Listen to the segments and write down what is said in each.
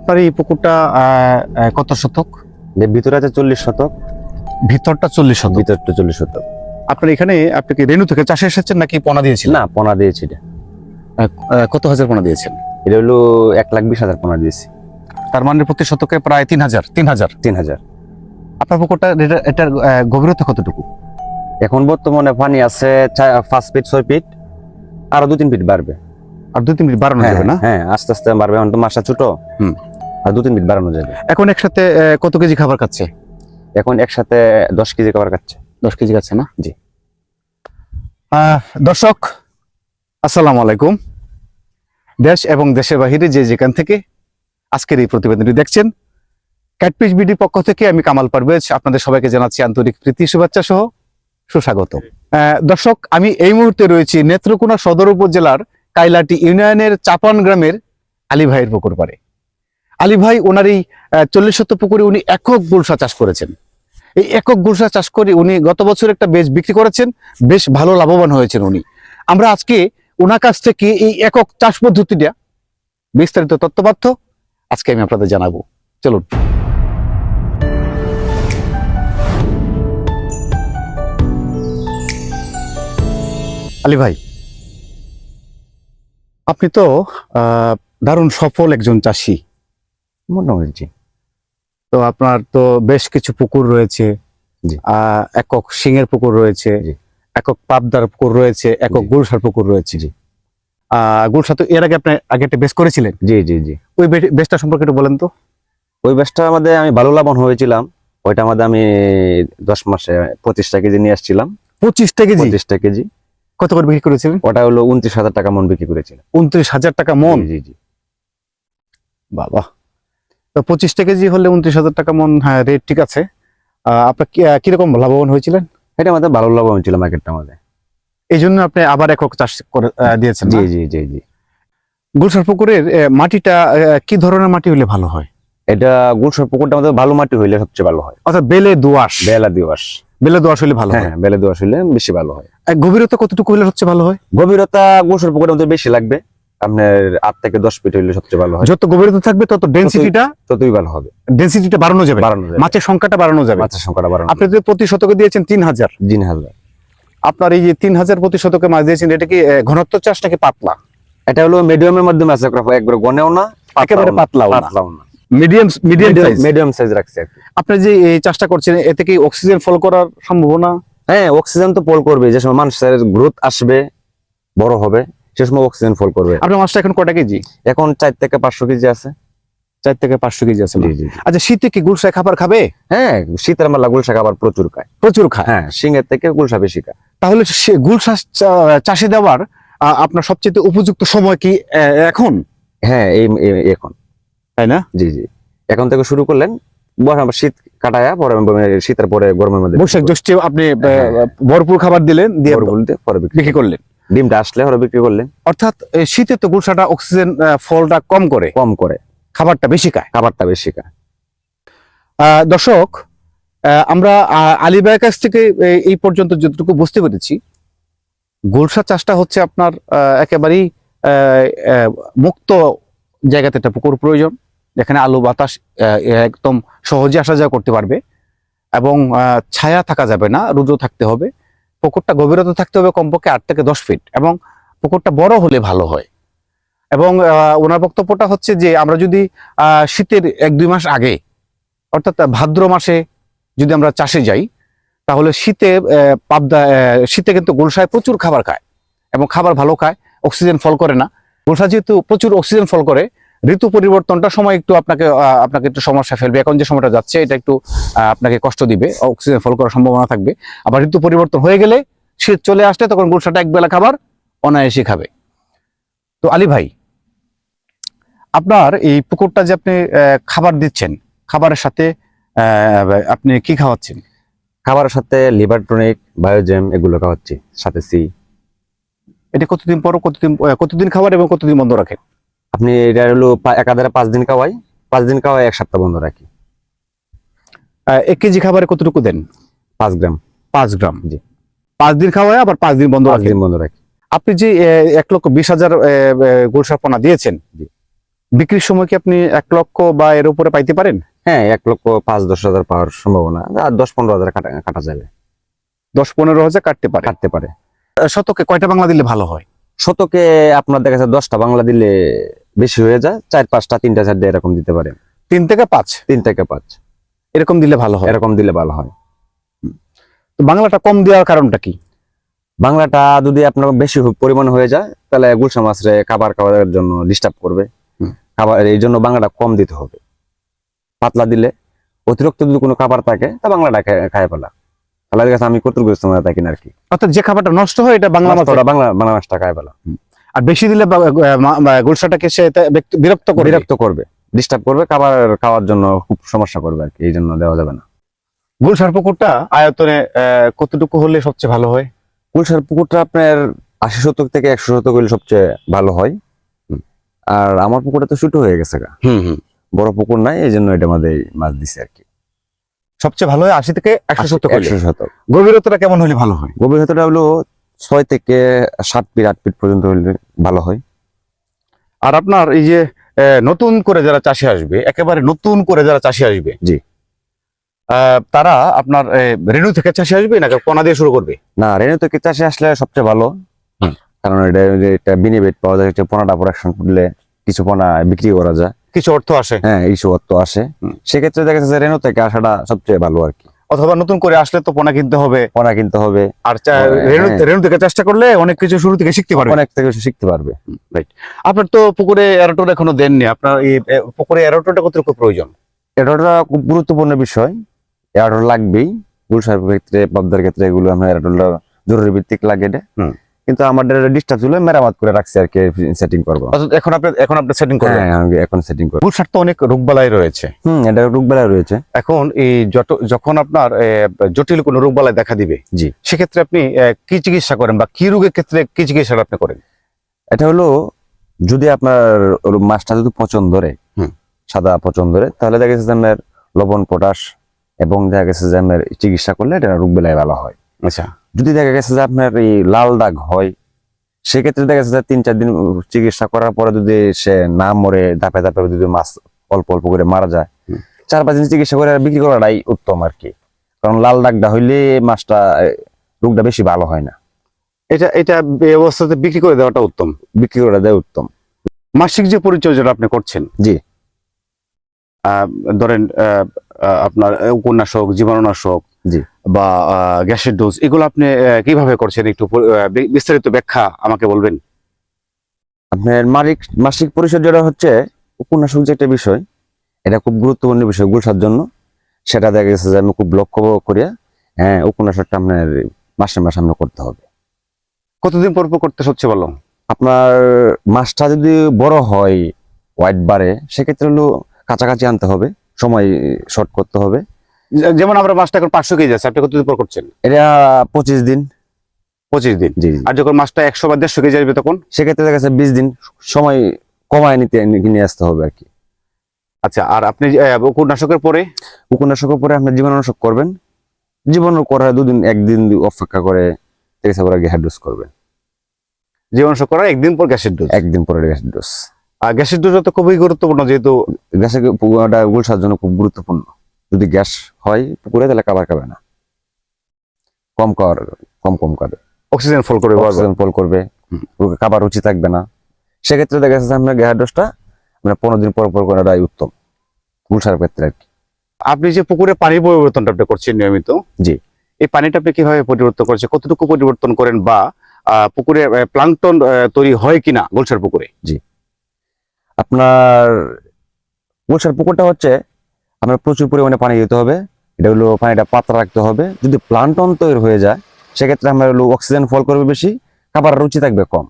আপনার এই পুকুরটা কত শতক? ভিতরে আছে চল্লিশ শতক। ভিতরটা চল্লিশ শতক? ভিতরটা চল্লিশ শতক। আপনার এখানে আপনি কি রেনু থেকে চাষে এসেছেন নাকি পোনা দিয়েছিলেন? না পোনা দিয়েছি এটা। কত হাজার পোনা দিয়েছেন? এটা হলো এক লাখ বিশ হাজার পোনা দিয়েছি। তার মানে প্রতি শতকে প্রায় তিন হাজার তিন হাজার? তিন হাজার। আপনার পুকুরটা এটা- এটার গভীরতা কতটুকু? এখন বর্তমানে পানি আছে পাঁচ ফিট ছয় ফিট। আরও দু তিন ফিট বাড়বে। আর দু তিন মিনিট বাড়ানো হ্যাঁ যাবে না? হ্যাঁ আস্তে আস্তে বাড়বে। এখন তো মাসটা ছোট। হুম। আর দু তিন ফিট বাড়ানো যাবে। এখন একসাথে কত কেজি খাবার খাচ্ছে? এখন একসাথে দশ কেজি খাবার খাচ্ছে। দশ কেজি খাচ্ছে না? জি। দর্শক আসসালামু আলাইকুম। দেশ এবং দেশের বাহিরে যে যেখান থেকে আজকের এই প্রতিবেদনটি দেখছেন ক্যাটপিচ বিডি পক্ষ থেকে আমি কামাল পারভেজ আপনাদের সবাইকে জানাচ্ছি আন্তরিক প্রীতি শুভেচ্ছা সহ সুস্বাগত। দর্শক আমি এই মুহূর্তে রয়েছি নেত্রকোনা সদর উপজেলার কাইলাটি ইউনিয়নের চাপান গ্রামের আলী ভাইয়ের পুকুর পাড়ে। আলী ভাই ওনার এই চল্লিশ শত পুকুরে উনি একক গুলশা চাষ করেছেন। এই একক গুলশা চাষ করে উনি গত বছর একটা বেশ বিক্রি করেছেন, বেশ ভালো লাভবান হয়েছেন উনি। আমরা আজকে ওনার কাছ থেকে এই একক চাষ পদ্ধতিটা বিস্তারিত তথ্যপাত্য আজকে আমি আপনাদের জানাব। চলুন। আলী ভাই, আপনি তো দারুণ সফল একজন চাষি। মোটামুটি তো আপনার তো বেশ কিছু পুকুর রয়েছে। একক সিংহের পুকুর রয়েছে। জি। একক পাবদার পুকুর রয়েছে। একক। গুলশার পুকুর রয়েছে। জি। গুলশা তো এর আগে আপনি আগে একটা বেশ করেছিলেন? জি জি জি। ওই বে- বেশটা সম্পর্কে একটু বলেন তো। ওই ব্যাসটা আমাদের আমি ভালো লাভবান হয়েছিলাম। ওইটা আমাদের আমি দশ মাসে পঁচিশটা কেজি নিয়ে আসছিলাম। পঁচিশটা কেজি? পঁচিশটা কেজি। কত করে বিক্রি করেছিলেন? ওটা হলো উনত্রিশ হাজার টাকা মন বিক্রি করেছিলাম। উনত্রিশ হাজার টাকা মন? জি জি। বাবা। তো পঁচিশটা কেজি হলে উনত্রিশ হাজার টাকা মন হ্যাঁ রেট ঠিক আছে। আপনার কীরকম লাভবান হয়েছিলেন? এটা আমাদের ভালো লাভবান ছিল মার্কেটটা আমাদের। এই জন্য আপনি আবার একক চাষ করে দিয়েছেন জি জি জি জি। গুলশার পুকুরের মাটিটা কি ধরনের মাটি হলে ভালো হয়? এটা গুলশার পুকুরটা আমাদের ভালো মাটি হইলে সবচেয়ে ভালো হয়। অর্থাৎ বেলে দোয়াশ বেলা দিবস বেলে দোয়াশ হলে ভালো হ্যাঁ বেলে হ্যাঁ, বেলা দিবস হইলে বেশি ভালো হয়। গভীরতা কতটুকু হলে সবচেয়ে ভালো হয়? গভীরতা গুলশার পুকুরের মধ্যে বেশি লাগবে। আপনার আট থেকে দশ ফিট হইলে সবচেয়ে ভালো হয়। যত গভীরতা থাকবে তত ডেন্সিটিটা ততই ভালো হবে। ডেন্সিটিটা বাড়ানো যাবে। বাড়ানো যাবে। মাছের সংখ্যাটা বাড়ানো যাবে। মাছের সংখ্যাটা বাড়ানো আপনি যদি প্রতি শতকে দিয়েছেন তিন হাজার। জিন হাজার। আপনার এই যে তিন হাজার প্রতি শতকে মাছ দিয়েছেন এটা কি ঘনত্ব চাষ নাকি পাতলা? এটা হলো মিডিয়ামের মাধ্যমে আছে একবার গনেও না একেবারে পাতলাও পাতলাও না। Medium medium size medium size রাখছে আপনি যে এই চাষটা করছেন এতে কি অক্সিজেন ফল করার সম্ভাবনা? হ্যাঁ অক্সিজেন তো ফল করবে। যে সময় মানুষের গ্রোথ আসবে বড় হবে। সে সময় অক্সিজেন ফল করবে। আপনার মাছটা এখন কটা কেজি? এখন চার থেকে পাঁচশো কেজি আছে। চার থেকে পাঁচশো কেজি আছে। আচ্ছা শীতে কি গুলশায় খাবার খাবে? হ্যাঁ শীতের মেলা গুলশা আবার প্রচুর খায়। প্রচুর খায়? হ্যাঁ সিংহের থেকে গুলশা বেশি খায়। তাহলে সে গুলশা চাষে দেওয়ার আপনার সবচেয়ে উপযুক্ত সময় কি এখন? হ্যাঁ এই এখন। তাই না? জি জি। এখন থেকে শুরু করলেন শীত কাটায়া পরে শীতের পরে গরমের মধ্যে বৈশাখ জ্যৈষ্ঠে আপনি হ্যাঁ। ভরপুর খাবার দিলেন দিয়ে পরে বিক্রি করলেন। ডিমটা আসলে পরে বিক্রি করলেন অর্থাৎ শীতে তো গুলশাটা অক্সিজেন ফলটা কম করে। কম করে। খাবারটা বেশি খায়। খাবারটা বেশি খায়। দর্শক আমরা আহ, আলিবাইয়ের কাছ থেকে এই- পর্যন্ত যতটুকু বুঝতে পেরেছি গোলসা চাষটা হচ্ছে আপনার একেবারেই মুক্ত জায়গাতে একটা পুকুর প্রয়োজন যেখানে আলু বাতাস একদম সহজে আসা যাওয়া করতে পারবে এবং ছায়া থাকা যাবে না রুদ্র থাকতে হবে। পুকুরটা গভীরতা থাকতে হবে কমপক্ষে আট থেকে দশ ফিট এবং পুকুরটা বড় হলে ভালো হয়। এবং ওনার বক্তব্যটা হচ্ছে যে আমরা যদি শীতের এক দুই মাস আগে, অর্থাৎ ভাদ্র মাসে যদি আমরা চাষে যাই, তাহলে শীতে পাবদা শীতে কিন্তু গোলসায় প্রচুর খাবার খায় এবং খাবার ভালো খায়, অক্সিজেন ফল করে না। গোলসা যেহেতু প্রচুর অক্সিজেন ফল করে ঋতু পরিবর্তনটা সময় একটু আপনাকে আপনাকে একটু সমস্যা ফেলবে। এখন যে সময়টা যাচ্ছে এটা একটু আপনাকে কষ্ট দিবে। অক্সিজেন ফল করার সম্ভাবনা থাকবে। আবার ঋতু পরিবর্তন হয়ে গেলে শীত চলে আসলে তখন গোলসাটা একবেলা খাবার অনায়াসে খাবে। তো আলী ভাই আপনার এই পুকুরটা যে আপনি খাবার দিচ্ছেন খাবারের সাথে আপনি কি খাওয়াচ্ছেন? খাবারের সাথে লিভার টনিক বায়োজেম এগুলো খাওয়াচ্ছি সাথে সি। এটা কতদিন পর কতদিন কতদিন খাবার এবং কতদিন বন্ধ রাখেন? আপনি এটা হলো একাধারে পাঁচ দিন খাওয়াই পাঁচ দিন খাওয়াই এক সপ্তাহ বন্ধ রাখি। এক কেজি খাবারে কতটুকু দেন? পাঁচ গ্রাম। পাঁচ গ্রাম। জি। পাঁচ দিন খাওয়ায় আবার পাঁচ দিন বন্ধ পাঁচ দিন বন্ধ রাখি। আপনি যে এক লক্ষ বিশ হাজার গোলসাপনা দিয়েছেন জি। বিক্রির সময় কি আপনি এক লক্ষ বা এর উপরে পাইতে পারেন? হ্যাঁ এক লক্ষ পাঁচ দশ হাজার পাওয়ার সম্ভাবনা আর দশ পনেরো হাজার কাটা কাটা যাবে। দশ পনেরো হাজার কাটতে পারে। কাটতে পারে। শতকে কয়টা বাংলা দিলে ভালো হয়? শতকে আপনার দেখা যাচ্ছে দশটা বাংলা দিলে বেশি হয়ে যায় চার পাঁচটা তিনটা চারটে এরকম দিতে পারেন তিন থেকে পাঁচ? তিন থেকে পাঁচ। এরকম দিলে ভালো হয়? এরকম দিলে ভালো হয়। তো বাংলাটা কম দেওয়ার কারণটা কি? বাংলাটা যদি আপনার বেশি পরিমাণ হয়ে যায় তাহলে গুলশা মাছরে খাবার খাওয়ার জন্য ডিস্টার্ব করবে। খাবার এই জন্য বাংলাটা কম দিতে হবে। পাতলা দিলে অতিরিক্ত যদি কোনো খাবার থাকে তা বাংলাটা খায়- ফেলা। তাহলে আমি সময় থাকি না আর কি। অর্থাৎ যে খাবারটা নষ্ট হয় এটা বাংলা মাছ মাছটা বাংলা বাংলা মাছটা খায় ফেলা। আর বেশি দিলে গুলশাটাকে সে বিরক্ত করে বিরক্ত করবে ডিস্টার্ব করবে খাবার খাওয়ার জন্য খুব সমস্যা করবে আর কি এই জন্য দেওয়া যাবে না। গুলশার পুকুরটা আয়তনে কতটুকু হলে সবচেয়ে ভালো হয়? গুলশার পুকুরটা আপনার আশি শতক থেকে একশো শতক হলে সবচেয়ে ভালো হয়। আর আমার পুকুরটা তো ছোট হয়ে গেছে গা। হুম হুম। বড় পুকুর নাই এই জন্য এটা আমাদের মাছ দিছে আর কি। সবচেয়ে ভালো হয় আশি থেকে একশো সত্তর একশো শতক। গভীরতাটা কেমন হলে ভালো হয়? গভীরতাটা হলো ছয় থেকে সাত ফিট আট ফিট পর্যন্ত হলে ভালো হয়। আর আপনার এই যে নতুন করে যারা চাষে আসবে একেবারে নতুন করে যারা চাষে আসবে জি। তারা আপনার রেণু থেকে চাষে আসবে নাকি পোনা দিয়ে শুরু করবে? না রেণু থেকে চাষে আসলে সবচেয়ে ভালো। কারণ এটা এটা বিনিবেট পাওয়া যায় পোনাটা প্রোডাকশন করলে কিছু পোনা বিক্রি করা যায়। কিছু অর্থ আসে। হ্যাঁ এই অর্থ আসে। সেক্ষেত্রে দেখা যাচ্ছে রেণু থেকে আসাটা সবচেয়ে ভালো আর কি। অথবা নতুন করে আসলে তো পোনা কিনতে হবে। পোনা কিনতে হবে। আর হ্যাঁ, রেণু হ্যাঁ। থেকে চেষ্টা করলে অনেক কিছু শুরু থেকে শিখতে পারবে। অনেক থেকে শিখতে পারবে। রাইট আপনার তো পুকুরে এরোটোর এখনও দেননি। আপনার এই পুকুরে এরোটোটা কতটুকু প্রয়োজন? এরোটোটা খুব গুরুত্বপূর্ণ বিষয়। এরোটোর লাগবেই। গুলশার ক্ষেত্রে পাবদার ক্ষেত্রে এগুলো আমরা এরোটোটা জরুরি ভিত্তিক লাগে এটা। কিন্তু আমাদের ডিস্টার্ব ছিল মেরামত করে রাখছি আর কি সেটিং করব। এখন আপনি এখন আপনি সেটিং করবেন? হ্যাঁ আমি এখন সেটিং করব। গুলশার তো অনেক রোগবালাই রয়েছে। হুম এটা রোগবেলা রয়েছে। এখন এই যত- যখন আপনার জটিল কোনো রোগবালাই দেখা দিবে জি। সেক্ষেত্রে আপনি কি চিকিৎসা করেন বা কি রোগের ক্ষেত্রে কি চিকিৎসাটা আপনি করেন? এটা হলো যদি আপনার মাছটা যদি পচন ধরে হুম। সাদা পচন ধরে তাহলে দেখা গেছে যে লবণ পটাশ এবং দেখা গেছে যে চিকিৎসা করলে এটা রোগ বেলায় ভালো হয়। আচ্ছা। যদি দেখা গেছে যে আপনার এই লাল দাগ হয় সেক্ষেত্রে দেখা গেছে যে তিন চার দিন চিকিৎসা করার পরে যদি সে না মরে ধাপে ধাপে যদি মাছ অল্প অল্প করে মারা যায় চার পাঁচ দিন চিকিৎসা করে বিক্রি করাটাই উত্তম আর কি কারণ লাল দাগটা হইলে মাছটা রোগটা বেশি ভালো হয় না এটা এটা অবস্থাতে বিক্রি করে দেওয়াটা উত্তম বিক্রি করা দেয় উত্তম মাসিক যে পরিচর্যাটা আপনি করছেন জি। আহ, ধরেন আপনার উপন্যাসক জীবাণুনাশক জি। বা গ্যাসের ডোজ এগুলো আপনি কীভাবে করছেন? একটু বিস্তারিত ব্যাখ্যা আমাকে বলবেন। আপনার মালিক মাসিক যেটা হচ্ছে উপন্যাসক যে একটা বিষয় এটা খুব গুরুত্বপূর্ণ বিষয় গুলসার জন্য। সেটা দেখা গেছে যে আমি খুব লক্ষ্য করিয়া হ্যাঁ উপন্যাসকটা আপনার মাসে মাসে আমরা করতে হবে। কতদিন পর পর করতে সবচেয়ে ভালো? আপনার মাছটা যদি বড় হয় হোয়াইট বারে সেক্ষেত্রে হলো কাছাকাছি আনতে হবে সময় শর্ট করতে হবে। যেমন আমরা মাছটা এখন পাঁচশো কেজি আছে আপনি কতদিন পর করছেন? এটা পঁচিশ দিন। পঁচিশ দিন? জি। আর যখন মাছটা একশো বা দেড়শো কেজি আসবে তখন? সেক্ষেত্রে দেখা যাচ্ছে বিশ দিন সময় কমায় নিতে নিয়ে আসতে হবে আর কি। আচ্ছা আর আপনি উপন্যাসকের পরে? উপন্যাসকের পরে আপনি জীবাণুনাশক করবেন। জীবাণু করার দুদিন একদিন অপেক্ষা করে চিকিৎসা করে গ্যাস ডোজ করবেন। জীবাণুনাশক করার একদিন পর গ্যাসের ডোজ একদিন পরে গ্যাসের ডোজ আর গ্যাসের ডোজটা তো খুবই গুরুত্বপূর্ণ যেহেতু গ্যাসের গুলসার জন্য খুব গুরুত্বপূর্ণ। যদি গ্যাস হয় পুকুরে তাহলে খাবার খাবে না। কম খাওয়ার কম কম খাবে। অক্সিজেন ফল করে অক্সিজেন ফল করবে। খাবার রুচি থাকবে না। সেক্ষেত্রে দেখা যাচ্ছে আপনার গ্যাস ডোজটা আপনার পনেরো দিন পর পর করাটাই উত্তম। গুলসার ক্ষেত্রে আর কি। আপনি যে পুকুরে পানির পরিবর্তনটা আপনি করছেন নিয়মিত জি। এই পানিটা আপনি কীভাবে পরিবর্তন করছেন? কতটুকু পরিবর্তন করেন বা পুকুরে প্লাংটন তৈরি হয় কিনা গোলসার পুকুরে? জি। আপনার গুলসার পুকুরটা হচ্ছে আপনার প্রচুর পরিমাণে পানি দিতে হবে। এটা হলো পানিটা পাতলা রাখতে হবে। যদি প্লান্টন তৈরি হয়ে যায় সেক্ষেত্রে আমরা হলো অক্সিজেন ফল করবে বেশি খাবার রুচি থাকবে কম।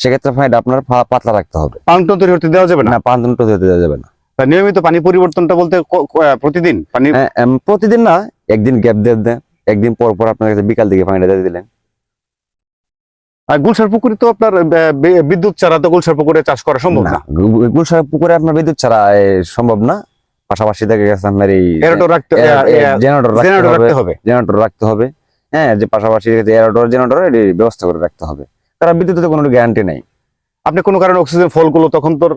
সেক্ষেত্রে পানিটা আপনার পাতলা রাখতে হবে। প্লাংটন তৈরি হতে দেওয়া যাবে না? প্লান্টন তৈরি হতে দেওয়া যাবে না। নিয়মিত পানি পরিবর্তনটা বলতে প্রতিদিন পানি হ্যাঁ, প্রতিদিন না একদিন গ্যাপ দিয়ে দেন। একদিন পর পর আপনার কাছে বিকাল দিকে পানিটা দিয়ে দিলেন। আর গুলশার পুকুরে তো আপনার বিদ্যুৎ ছাড়া তো গুলশার পুকুরে চাষ করা সম্ভব না গুলশার পুকুরে আপনার বিদ্যুৎ ছাড়া সম্ভব না। পাশাপাশি দেখা গেছে আপনার এই জেনারেটর রাখতে হবে। জেনারেটর রাখতে হবে। হ্যাঁ যে পাশাপাশি এয়ারডোর জেনারেটর ব্যবস্থা করে রাখতে হবে। কারণ বিদ্যুতের কোনো গ্যারান্টি নাই। আপনি কোনো কারণে অক্সিজেন ফলগুলো তখন তোর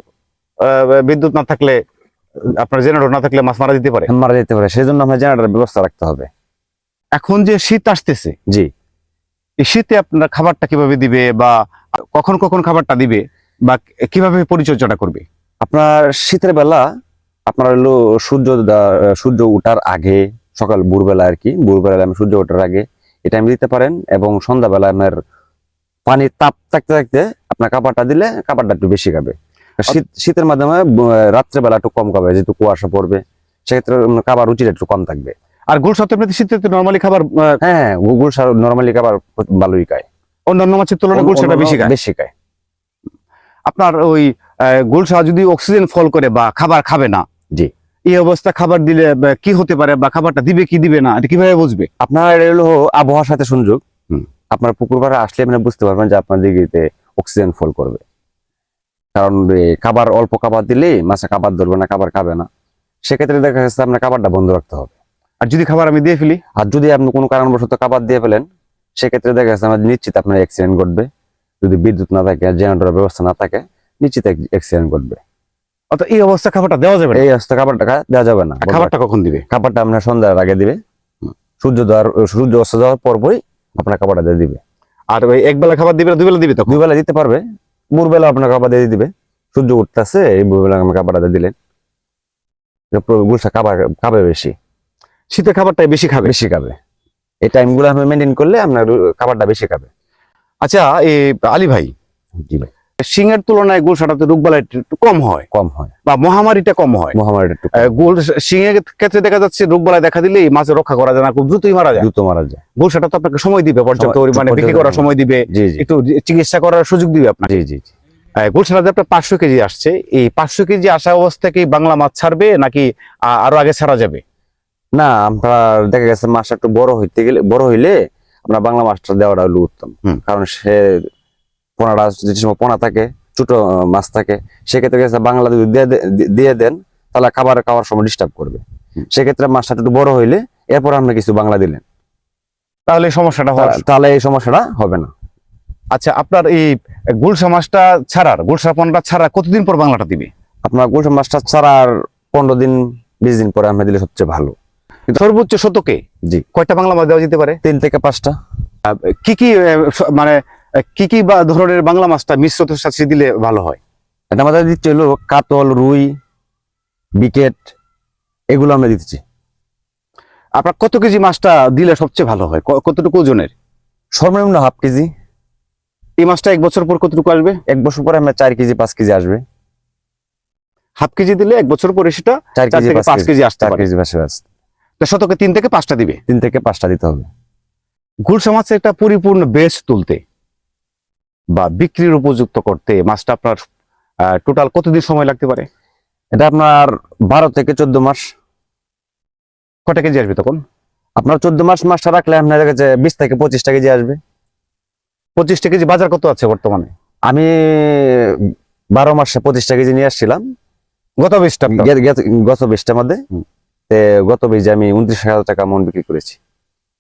বিদ্যুৎ না থাকলে আপনার জেনারেটর না থাকলে মাছ মারা দিতে পারে। মারা যেতে পারে। সেই জন্য আমরা জেনারেটার ব্যবস্থা রাখতে হবে। এখন যে শীত আসতেছে জি। এই শীতে আপনার খাবারটা কীভাবে দিবে বা কখন কখন খাবারটা দিবে বা কীভাবে পরিচর্যাটা করবে? আপনার শীতের বেলা আপনার হলো সূর্য সূর্য ওঠার আগে সকাল ভোরবেলা আর কি ভোরবেলা আমি সূর্য ওঠার আগে এটা আমি দিতে পারেন এবং সন্ধ্যাবেলা আপনার পানির তাপ থাকতে থাকতে আপনার কাপড়টা দিলে কাপড়টা একটু বেশি খাবে। শীত শীতের মাধ্যমে রাত্রেবেলা একটু কম খাবে যেহেতু কুয়াশা পড়বে সেক্ষেত্রে খাবার রুচিটা একটু কম থাকবে। আর গুল সত্ত্বে এমনিতে শীতে তো নর্মালি খাবার হ্যাঁ গুড় সার নর্মালি খাবার ভালোই খায়। অন্যান্য মাছের তুলনায় গুল সেটা বেশি খায়। বেশি খায়। আপনার ওই গুলশা যদি অক্সিজেন ফল করে বা খাবার খাবে না জি। এই অবস্থা খাবার দিলে কি হতে পারে বা খাবারটা দিবে কি দিবে না এটা কীভাবে বুঝবে? আপনার এটা হলো আবহাওয়ার সাথে সংযোগ। আপনার পুকুর পাড়ে আসলে মানে বুঝতে পারবেন যে আপনার দিকে অক্সিজেন ফল করবে। কারণ খাবার অল্প খাবার দিলে মাছে খাবার ধরবে না খাবার খাবে না। সেক্ষেত্রে দেখা যাচ্ছে আপনার খাবারটা বন্ধ রাখতে হবে। আর যদি খাবার আমি দিয়ে ফেলি? আর যদি আপনি কোনো কারণবশত খাবার দিয়ে ফেলেন সেক্ষেত্রে দেখা যাচ্ছে আমার নিশ্চিত আপনার অ্যাক্সিডেন্ট ঘটবে। যদি বিদ্যুৎ না থাকে জেনারেটরের ব্যবস্থা না থাকে নিশ্চিত অ্যাক্সিডেন্ট ঘটবে। অর্থাৎ এই অবস্থা খাবারটা দেওয়া যাবে না? এই অবস্থা খাবারটা দেওয়া যাবে না। খাবারটা কখন দিবে? খাবারটা আপনার সন্ধ্যার আগে দিবে। সূর্য দেওয়ার সূর্য অস্ত যাওয়ার পরপরই আপনার খাবারটা দিয়ে দিবে। আর ওই এক বেলা খাবার দিবে না দুই দিবে তখন? দুই বেলা দিতে পারবে। ভোরবেলা আপনার খাবার দিয়ে দিবে। সূর্য উঠতেছে এই ভোরবেলা আমার খাবারটা দিয়ে দিলেন। গুলশা খাবার খাবে বেশি। শীতের খাবারটাই বেশি খাবে? বেশি খাবে। এই টাইমগুলো আপনি মেনটেন করলে আপনার খাবারটা বেশি খাবে। আচ্ছা এই আলী ভাই জি ভাই। সিংহের তুলনায় গুলশাটাতে রোগবালাই একটু কম হয়। কম হয়। বা মহামারীটা কম হয়। মহামারীটা একটু গুল সিংহের ক্ষেত্রে দেখা যাচ্ছে রোগবালাই দেখা দিলেই মাছ রক্ষা করা যায় না খুব দ্রুতই মারা যায়। দ্রুত মারা যায়। গুলশাটা তো আপনাকে সময় দিবে পর্যাপ্ত পরিমাণে বিক্রি করার সময় দিবে একটু চিকিৎসা করার সুযোগ দিবে আপনার জি জি। গুলশালাতে আপনার পাঁচশো কেজি আসছে। এই পাঁচশো কেজি আসা অবস্থা কি বাংলা মাছ ছাড়বে নাকি আরও আগে ছাড়া যাবে? না আমরা দেখা গেছে মাছটা একটু বড় হইতে গেলে বড় হইলে আপনার বাংলা মাছটা দেওয়াটা হলো উত্তম। কারণ সে পোনাটা যে সময় পোনা থাকে ছোট মাছ থাকে সেক্ষেত্রে বাংলা যদি দিয়ে দেন তাহলে খাবার খাওয়ার সময় ডিস্টার্ব করবে। সেক্ষেত্রে মাছটা একটু বড় হইলে এরপর আপনি কিছু বাংলা দিলেন। তাহলে সমস্যাটা তাহলে এই সমস্যাটা হবে না। আচ্ছা আপনার এই গুলশা মাছটা ছাড়ার গুলশা পণ্যটা ছাড়া কতদিন পর বাংলাটা দিবে? আপনার গোলসা মাছটা ছাড়ার পনেরো দিন বিশ দিন পরে আমরা দিলে সবচেয়ে ভালো। সর্বোচ্চ শতকে জি। কয়টা বাংলা মাছ দেওয়া যেতে পারে? তিন থেকে পাঁচটা। কি কি মানে কি কি বা ধরনের বাংলা মাছটা মিশ্রতের সাথে দিলে ভালো হয়? এটা আমাদের দিচ্ছে হলো কাতল রুই বিকেট এগুলো আমরা দিচ্ছি আপনার কত কেজি মাছটা দিলে সবচেয়ে ভালো হয়? কতটুকু ওজনের? সর্বনিম্ন হাফ কেজি। এই মাছটা এক বছর পর কতটুকু আসবে? এক বছর পরে আমরা চার কেজি পাঁচ কেজি আসবে। হাফ কেজি দিলে এক বছর পরে সেটা চার কেজি পাঁচ কেজি। আসতে চার কেজি আসবে। শতকে তিন থেকে পাঁচটা দিবে? তিন থেকে পাঁচটা দিতে হবে। গুলশা মাছের একটা পরিপূর্ণ বেশ তুলতে। বা বিক্রির উপযুক্ত করতে মাছটা আপনার টোটাল কতদিন সময় লাগতে পারে? এটা আপনার বারো থেকে চোদ্দ মাস। কটা কেজি আসবে তখন? আপনার চোদ্দ মাস মাসটা রাখলে আপনার কাছে বিশ থেকে পঁচিশটা কেজি আসবে। পঁচিশটা কেজি বাজার কত আছে বর্তমানে? আমি বারো মাসে পঁচিশটা কেজি নিয়ে আসছিলাম। গত বিশটা গত বিশটার মধ্যে। গত বীজে আমি উনত্রিশ হাজার টাকা মন বিক্রি করেছি।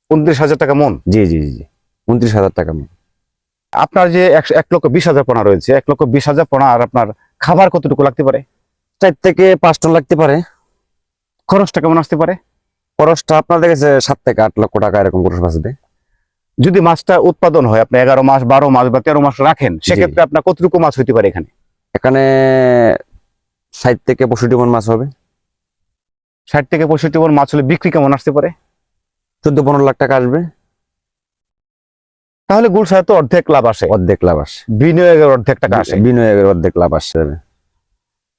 উনত্রিশ হাজার টাকা মন? জি জি জি জি। উনত্রিশ হাজার টাকা মন। আপনার যে একশো এক লক্ষ বিশ হাজার পোনা রয়েছে এক লক্ষ বিশ হাজার পোনা আর আপনার খাবার কতটুকু লাগতে পারে? চার থেকে পাঁচ টন লাগতে পারে। খরচটা কেমন আসতে পারে? খরচটা আপনার দেখেছে সাত থেকে আট লক্ষ টাকা এরকম খরচ আসবে। যদি মাছটা উৎপাদন হয় আপনি এগারো মাস বারো মাস বা তেরো মাস রাখেন সেক্ষেত্রে আপনার কতটুকু মাছ হইতে পারে এখানে? এখানে ষাট থেকে পঁয়ষট্টি মন মাছ হবে। ষাট থেকে পঁয়ষট্টি মন মাছ হলে বিক্রি কেমন আসতে পারে? চোদ্দ পনেরো লাখ টাকা আসবে। তাহলে গুলশায় তো অর্ধেক লাভ আসে। অর্ধেক লাভ আসে। বিনিয়োগের অর্ধেক টাকা আসে। বিনিয়োগের অর্ধেক লাভ আসে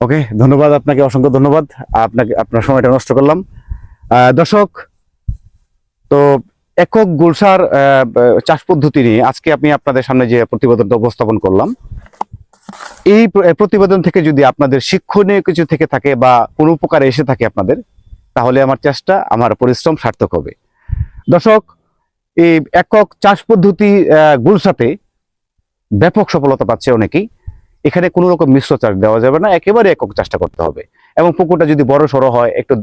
ওকে ধন্যবাদ আপনাকে অসংখ্য ধন্যবাদ। আপনাকে আপনার সময়টা নষ্ট করলাম। দর্শক তো একক গুলশার আহ, চাষ পদ্ধতি নিয়ে আজকে আমি আপনাদের সামনে যে প্রতিবেদনটা উপস্থাপন করলাম এই প্রতিবেদন থেকে যদি আপনাদের শিক্ষণীয় কিছু থেকে থাকে বা কোনো উপকারে এসে থাকে আপনাদের তাহলে আমার চেষ্টা আমার পরিশ্রম সার্থক হবে। দর্শক এই একক চাষ পদ্ধতি আহ, গুলশাতে ব্যাপক সফলতা পাচ্ছে অনেকেই। এখানে কোনো রকম মিশ্র চাষ দেওয়া যাবে না একেবারে একক চাষটা করতে হবে। এবং পুকুরটা যদি বড় সড়ো হয় একটু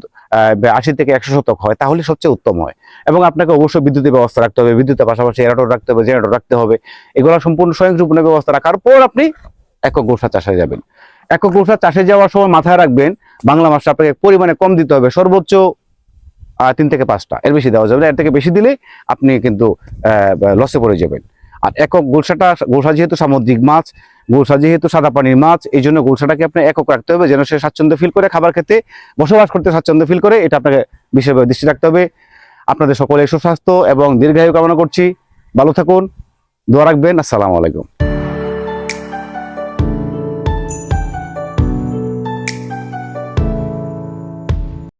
আশি থেকে একশো শতক হয় তাহলে সবচেয়ে উত্তম হয়। এবং আপনাকে অবশ্যই বিদ্যুতের ব্যবস্থা রাখতে হবে বিদ্যুতের পাশাপাশি এরাটোর রাখতে হবে জেনারেটর রাখতে হবে। এগুলো সম্পূর্ণ স্বয়ংসম্পূর্ণ ব্যবস্থা রাখার পর আপনি একক গোসা চাষে যাবেন। একক গোলসা চাষে যাওয়ার সময় মাথায় রাখবেন বাংলা মাছটা আপনাকে পরিমাণে কম দিতে হবে সর্বোচ্চ তিন থেকে পাঁচটা। এর বেশি দেওয়া যাবে না। এর থেকে বেশি দিলে আপনি কিন্তু লসে পড়ে যাবেন। আর একক গোলসাটা গোলসা যেহেতু সামুদ্রিক মাছ গোলসা যেহেতু সাদা পানির মাছ, এই জন্য গোলসাটাকে আপনি একক রাখতে হবে যেন সে স্বাচ্ছন্দ্য ফিল করে, খাবার খেতে, বসবাস করতে স্বাচ্ছন্দ্য ফিল করে, এটা আপনাকে বিশেষভাবে দৃষ্টি রাখতে হবে। আপনাদের সকলে সুস্বাস্থ্য এবং দীর্ঘায়ু কামনা করছি। ভালো থাকুন, দোয়া রাখবেন। আসসালামু আলাইকুম।